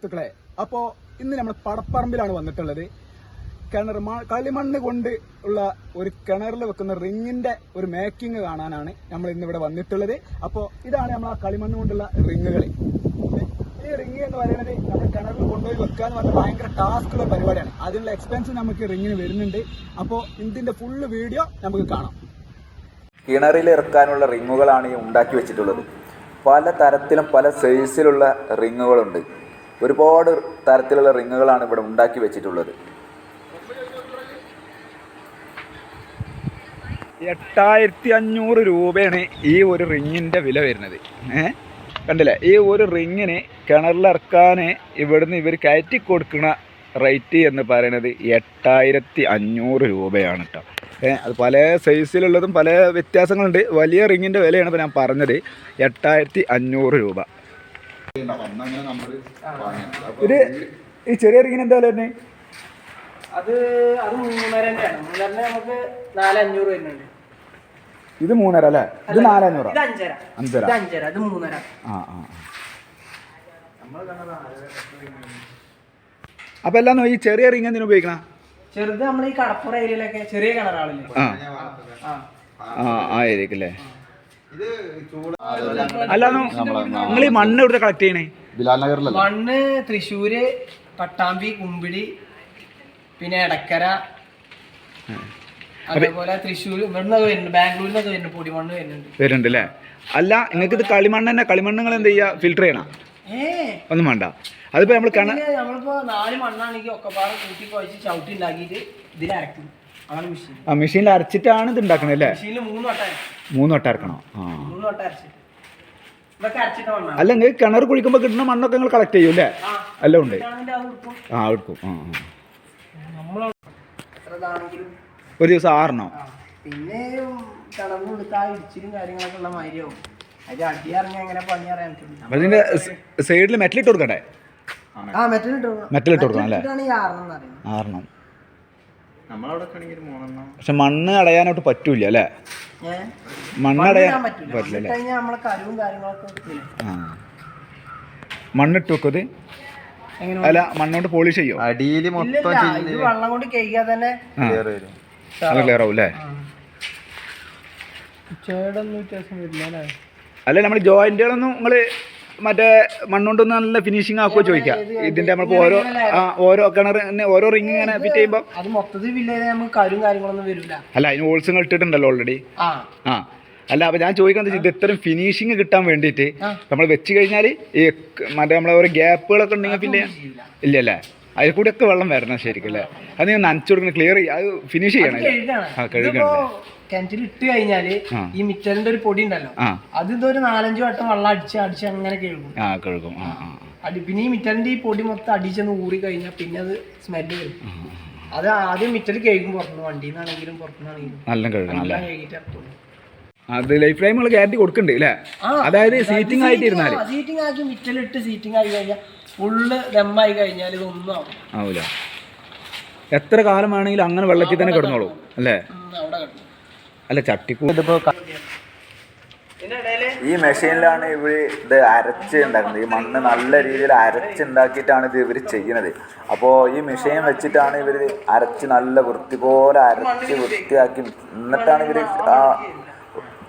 സുഹൃത്തുക്കളെ അപ്പോ ഇന്ന് നമ്മൾ പടപ്പറമ്പിലാണ് വന്നിട്ടുള്ളത്. കിണർ കളിമണ്ണ് കൊണ്ട് ഉള്ള ഒരു കിണറിൽ വെക്കുന്ന റിങ്ങിന്റെ ഒരു മേക്കിംഗ് കാണാനാണ് നമ്മൾ ഇന്ന് ഇവിടെ വന്നിട്ടുള്ളത്. അപ്പോ ഇതാണ് നമ്മൾ ആ കളിമണ്ണ് കൊണ്ടുള്ള റിങ്ങുകൾ ഈ റിങ് എന്ന് പറയുന്നത് നമ്മൾ കിണറിൽ കൊണ്ടുപോയി വെക്കുക എന്ന് പറഞ്ഞാൽ ഭയങ്കര ടാസ്ക് ഉള്ള പരിപാടിയാണ്. അതിനുള്ള എക്സ്പെൻസ് നമുക്ക് റിങ്ങിന് വരുന്നുണ്ട്. അപ്പോ ഇതിന്റെ ഫുള്ള് വീഡിയോ നമുക്ക് കാണാം. കിണറിൽ ഇറക്കാനുള്ള റിങ്ങുകളാണ് ഈ ഉണ്ടാക്കി വെച്ചിട്ടുള്ളത്. പല തരത്തിലും പല സൈസിലുള്ള റിങ്ങുകളുണ്ട്. ഒരുപാട് തരത്തിലുള്ള റിങ്ങുകളാണ് ഇവിടെ ഉണ്ടാക്കി വെച്ചിട്ടുള്ളത്. എട്ടായിരത്തി അഞ്ഞൂറ് രൂപയാണ് ഈ ഒരു റിങ്ങിന്റെ വില വരുന്നത്. ഏഹ് കണ്ടില്ലേ? ഈ ഒരു റിങ്ങിന് കിണറിലിറക്കാൻ ഇവിടുന്ന് ഇവർ കയറ്റി കൊടുക്കുന്ന റേറ്റ് എന്ന് പറയുന്നത് എട്ടായിരത്തി അഞ്ഞൂറ് രൂപയാണ് കേട്ടോ ഏഹ് അത് പല സൈസിലുള്ളതും പല വ്യത്യാസങ്ങളുണ്ട്. വലിയ റിങ്ങിന്റെ വിലയാണ് ഇപ്പോൾ ഞാൻ പറഞ്ഞത്. എട്ടായിരത്തി അഞ്ഞൂറ് രൂപ. ഇത് ഈ ചെറിയ റിങ്ങിന് എന്താ വില അത് അത് മൂന്നര ആണ് നമുക്ക് നാലഞ്ഞൂറ് വരുന്നുണ്ട്. ഇത് മൂന്നര അല്ലേ? ഇത് നാലഞ്ഞൂറ്? അഞ്ചര. അഞ്ചര. അഞ്ചര. ഇത് മൂന്നര. ആ ആ ആ. അപ്പൊ എല്ലാം ഈ ചെറിയ റിങ് എന്തിനു ഉപയോഗിക്കണ? ചെറുത് നമ്മൾ ഈ കടപ്പുറ ഏരിയയിലൊക്കെ ചെറിയ കിണറാളില്ലേ? ആ. ആ. ആ ആ. അല്ലാതെ നിങ്ങൾ ഈ മണ്ണ് എവിടെ കളക്ട് ചെയ്യണേ? ബിലാൽ നഗറിലല്ല? മണ്ണ് തൃശ്ശൂര് പട്ടാമ്പി കുമ്പിടി പിന്നെ എടക്കര. അതേപോലെ തൃശ്ശൂർ ഇവിടുന്ന് വരുന്നുണ്ട് ബാംഗ്ലൂരിൽ നിന്നൊക്കെ വരുന്നുണ്ട് പൊടി മണ്ണ് വരുന്നുണ്ട്. വരുന്നുണ്ട് അല്ലേ അല്ല നിങ്ങൾക്ക് ഇത് കളിമണ്ണ് തന്നെ കളിമണ്ണ് നിങ്ങൾ എന്ത് ചെയ്യുക ഫിൽറ്റർ ചെയ്യണം ഒന്നും വേണ്ട. അതിപ്പോ നമ്മൾ നമ്മളിപ്പോ നാല് മണ്ണാണെങ്കിൽ ഒക്കെപ്പാടെ കൂട്ടി കുഴച്ച് ചവിട്ടി ഉണ്ടാക്കിയിട്ട് ഇതിലരക്കും ആ മെഷീനിൽ അരച്ചിട്ടാണ് ഇത് ഉണ്ടാക്കണത് അല്ലേ? മൂന്ന് വട്ടം അരക്കണോ. ആ. അല്ല നിങ്ങൾ കിണർ കുഴിക്കുമ്പോൾ കിട്ടുന്ന മണ്ണൊക്കെ നിങ്ങൾ കളക്ട് ചെയ്യും അല്ലേ? അല്ല എല്ലാം ഉണ്ട്. ആ എടുക്കും ആ ഒരു ദിവസം ആറെണ്ണോ. പിന്നെ അതിന്റെ സൈഡിൽ മെറ്റലിട്ട് കൊടുക്കണ്ടേ? ആ മെറ്റൽ ഇട്ട് മെറ്റൽ ഇട്ട് കൊടുക്കണം അല്ലേ? ആറെണ്ണം എന്ന് പറയുന്നത് ആറെണ്ണം നമ്മളവിടെ ആണെങ്കിൽ മൂന്നെണ്ണം പക്ഷെ മണ്ണ് അടയാനോട്ട് പറ്റൂല അല്ലേ? ഏഹ് മണ്ണ് അടയാൻ പറ്റില്ല പറ്റില്ല അല്ലേ? കഴിഞ്ഞാൽ നമ്മളെ കരുവും കാര്യങ്ങളൊക്കെ കിട്ടില്ല ആ. മണ്ണിട്ട് വെക്കത് അല്ല മണ്ണോണ്ട് പോളിഷ് ചെയ്യോ? അടിയിൽ മൊത്തം വെള്ളം കൊണ്ട് തന്നെ ക്ലിയർ ആവും അല്ലേ? അല്ലേ? നമ്മൾ ജോയിന്റുകളൊന്നും നിങ്ങൾ മറ്റേ മണ്ണുകൊണ്ട് നല്ല ഫിനിഷിങ് ആക്കുമോ ചോദിക്കാം. ഇതിന്റെ നമ്മൾ ഓരോ ഓരോ കിണറിന് ഓരോ റിങ് ഇങ്ങനെ ഫിറ്റ് ചെയ്യുമ്പോൾ അത് മൊത്തത്തിൽ ബില്ല് ചെയ്താൽ നമുക്ക് കരും കാര്യങ്ങളൊന്നും വരില്ല അല്ല അതിന് ഹോൾസ് ഇട്ടിട്ടുണ്ടല്ലോ ഓൾറെഡി ആ. അല്ല അപ്പൊ ഞാൻ ചോദിക്കുന്നത് ഇത് ഇത്രയും ഫിനിഷിങ് കിട്ടാൻ വേണ്ടിയിട്ട് നമ്മൾ വെച്ച് കഴിഞ്ഞാൽ ഈ മറ്റേ നമ്മളെ ഓരോ ഗ്യാപ്പുകളൊക്കെ ഉണ്ടെങ്കിൽ പിന്നെ ഇല്ല അല്ലേ അതിൽ കൂടി ഒക്കെ വെള്ളം വരണം ശരിക്കും അല്ലേ? അത് നിങ്ങൾ നനച്ചു കൊടുക്കണം ക്ലിയർ അത് ഫിനിഷ് ചെയ്യണം ആ കഴുകണം കിണറ്റിൽ ഇട്ട് കഴിഞ്ഞാൽ ഈ മിറ്ററിന്റെ ഒരു പൊടി ഉണ്ടല്ലോ. അത് ഇതൊരു നാലഞ്ച് വട്ടം വെള്ളം അടിച്ച് അടിച്ച് അങ്ങനെ കഴുകും. ആ കഴുകും. ആ ആ അടി പിന്നെ ഈ മിറ്ററിന്റെ ഈ പൊടി മൊത്തം അടിച്ചെന്ന് ഊറി കഴിഞ്ഞാൽ പിന്നെ അത് സ്മെല്ല് വരും അത് ആദ്യം മിറ്ററിൽ കഴുകും പുറത്തുനിന്ന് വണ്ടിയിൽ നിന്നാണെങ്കിലും പുറത്തുനിന്നാണെങ്കിലും. നല്ല കഴുകണം അല്ലേ. അത് ലൈഫ് ടൈം നമ്മൾ ഗ്യാരണ്ടി കൊടുക്കണ്ടേ അല്ലേ അതായത് സീറ്റിംഗ് ആയിട്ട് ഇരുന്നാൽ സീറ്റിംഗ് ആക്കി മിറ്റലിട്ട് സീറ്റിംഗ് ആയി കഴിഞ്ഞാൽ ഫുള്ള് ദമ്മായി കഴിഞ്ഞാൽ ഇതൊന്നും ആവും ആവൂല. എത്ര കാലം വേണമെങ്കിലും അങ്ങനെ വെള്ളത്തിൽ തന്നെ കിടന്നോളൂ അല്ലേ? അവിടെ കിടന്നു. അല്ല ചട്ടിക്കൂട്ട് ഇതിന്റെ ഇടയിൽ ഈ മെഷീനിലാണ് ഇവർ ഇത് അരച്ച് ഉണ്ടാക്കുന്നത് ഈ മണ്ണ് നല്ല രീതിയിൽ അരച്ചുണ്ടാക്കിയിട്ടാണ് ഇത് ഇവർ ചെയ്യുന്നത്. അപ്പോൾ ഈ മെഷീൻ വെച്ചിട്ടാണ് ഇവർ അരച്ച് നല്ല വൃത്തി പോലെ അരച്ച് വൃത്തിയാക്കി എന്നിട്ടാണ് ഇവർ ആ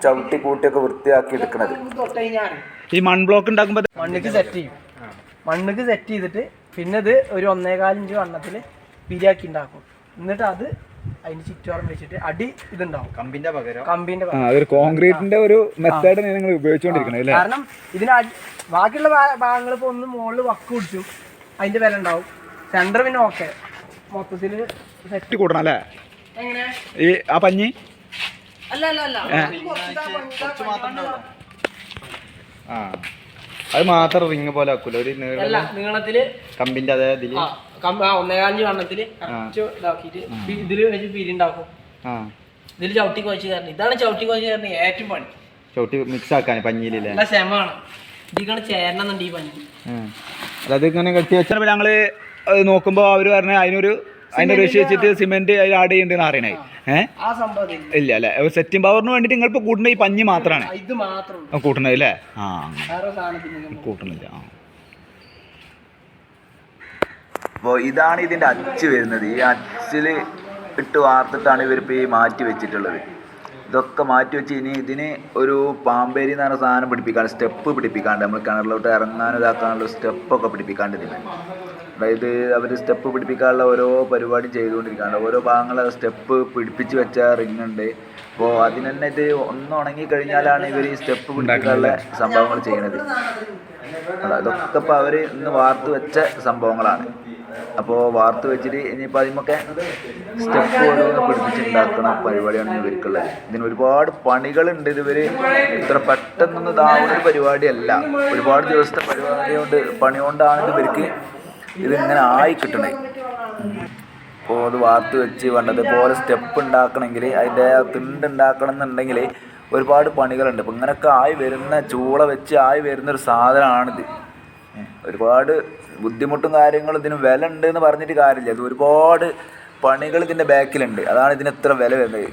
ചവിട്ടി കൂട്ടിയൊക്കെ വൃത്തിയാക്കി എടുക്കുന്നത്. ഈ മൺ ബ്ലോക്ക് ഉണ്ടാക്കുമ്പോൾ മണ്ണിക്ക് സെറ്റ് ചെയ്യും. മണ്ണിക്ക് സെറ്റ് ചെയ്തിട്ട് പിന്നെ ഇത് ഒരു ഒന്നേകാൽ ഇഞ്ച് വണ്ണത്തിൽ പിരിയാക്കി ഉണ്ടാക്കും എന്നിട്ട് അത് അതിന് ചുറ്റോറം വെച്ചിട്ട് അടി ഇതുണ്ടാവും. കമ്പിന്റെ പകരം. കമ്പിന്റെ ആ അതൊരു കോൺക്രീറ്റിന്റെ ഒരു മെത്തേഡ് നിങ്ങൾ ഉപയോഗിച്ചുകൊണ്ടിരിക്കുന്നത് അല്ലേ? കാരണം ഇതിന് ബാക്കിയുള്ള ഭാഗങ്ങൾ ഇപ്പോൾ ഒന്ന് മുകളിൽ വക്ക് പിടിച്ചു അതിന്റെ വില ഉണ്ടാവും സെന്റർ പിന്നെ ഓക്കെ മൊത്തത്തിൽ സെറ്റ് കൂടണം കൂട്ടണം അല്ലേ? എങ്ങനെ? ഈ ആ പഞ്ഞി? അല്ല അല്ല അല്ല. ആ. അത് മാത്രം റിങ് പോലെ ആക്കൂല. ഒരു അല്ല നീളത്തിൽ കമ്പിന്റെ അതേ ഇതിൽ. ഒന്നേകാലഞ്ച് വണ്ണത്തിൽ ഇതിൽ വെച്ച് പിരിണ്ടാക്കും. ഇതിൽ ചവിട്ടി കുഴച്ച് കാരണം ഇതാണ് ചവിട്ടി കുഴച്ച് കാരണം ഏറ്റവും പണി. ചവിട്ടി മിക്സ് ആക്കാൻ പഞ്ഞിയിലില്ലേ നല്ല ശ്രമമാണ് ഇതിക്കാണ് ചേരണമെന്നുണ്ട് ഈ പഞ്ഞി അതായത് ഇങ്ങനെ കെട്ടി വെച്ചാൽ ഞങ്ങൾ നോക്കുമ്പോ അവർ അവർ പറഞ്ഞ അതിനൊരു അതിന്റെ റേഷ്യ വെച്ചിട്ട് സിമെന്റ് അതിൽ ആഡ് ചെയ്യണ്ടെന്ന് അറിയണേ. ഏഹ് ആ സംഭവം ഇല്ല അല്ലെ. സെറ്റിംഗ് പവറിന് വേണ്ടിട്ട് നിങ്ങൾ ഇപ്പൊ കൂട്ടുന്ന ഈ പഞ്ഞി മാത്രമാണ് ഇത് മാത്രമേ ഉള്ളൂ. കൂട്ടണത് അല്ലേ? ആ. കൂട്ടണില്ല ആ. അപ്പോൾ ഇതാണ് ഇതിന്റെ അച്ച് വരുന്നത്. ഈ അച്ചിൽ ഇട്ട് വാർത്തിട്ടാണ് ഇവരിപ്പോൾ ഈ മാറ്റി വെച്ചിട്ടുള്ളത്. ഇതൊക്കെ മാറ്റി വെച്ച് ഇനി ഇതിന് ഒരു പാമ്പേരി എന്ന് പറഞ്ഞ സാധനം പിടിപ്പിക്കാൻ സ്റ്റെപ്പ് പിടിപ്പിക്കാണ്ട് നമ്മൾ കിണറിലോട്ട് ഇറങ്ങാനും ഇതാക്കാനുള്ള സ്റ്റെപ്പൊക്കെ പിടിപ്പിക്കാണ്ട് ഇതിന്. അതായത് അവർ സ്റ്റെപ്പ് പിടിപ്പിക്കാനുള്ള ഓരോ പരിപാടി ചെയ്തുകൊണ്ടിരിക്കുകയാണ്. ഓരോ ഭാഗങ്ങൾ സ്റ്റെപ്പ് പിടിപ്പിച്ച് വെച്ച റിങ് ഉണ്ട്. അപ്പോൾ അതിന് തന്നെ ഇത് ഒന്ന് ഉണങ്ങി കഴിഞ്ഞാലാണ് ഇവർ ഈ സ്റ്റെപ്പ് പിടിപ്പിക്കാനുള്ള സംഭവങ്ങൾ ചെയ്യുന്നത്. അതൊക്കെ ഇപ്പോൾ അവർ ഇന്ന് വാർത്ത് വെച്ച സംഭവങ്ങളാണ്. അപ്പോൾ വാർത്ത് വെച്ചിട്ട് ഇനിയിപ്പോൾ അതിമൊക്കെ സ്റ്റെപ്പ് ഓരോന്ന് പിടിപ്പിച്ചുണ്ടാക്കുന്ന പരിപാടിയാണ് ഇവർക്കുള്ളത്. ഇതിന് ഒരുപാട് പണികളുണ്ട് ഇവർ ഇത്ര പെട്ടെന്നൊന്നും ഇതാവുന്ന ഒരു പരിപാടിയല്ല. ഒരുപാട് ദിവസത്തെ പരിപാടി കൊണ്ട് പണി കൊണ്ടാണ് ഇവർക്ക് ഇതിങ്ങനെ ആയി കിട്ടണേ. അപ്പോൾ അത് വാർത്ത് വെച്ച് വേണ്ടതുപോലെ സ്റ്റെപ്പ് ഉണ്ടാക്കണമെങ്കിൽ അതിന്റെ തിണ്ട് ഉണ്ടാക്കണം എന്നുണ്ടെങ്കിൽ ഒരുപാട് പണികളുണ്ട്. അപ്പം ഇങ്ങനെയൊക്കെ ആയി വരുന്ന ചൂള വെച്ച് ആയി വരുന്ന ഒരു സാധനമാണിത് ഒരുപാട് ബുദ്ധിമുട്ടും കാര്യങ്ങളും ഇതിന് വില ഉണ്ട് എന്ന് പറഞ്ഞിട്ട് കാര്യമില്ല. ഇത് ഒരുപാട് പണികൾ ഇതിന്റെ ബാക്കിലുണ്ട് അതാണ് ഇതിന് ഇത്ര വില വരുന്നത്.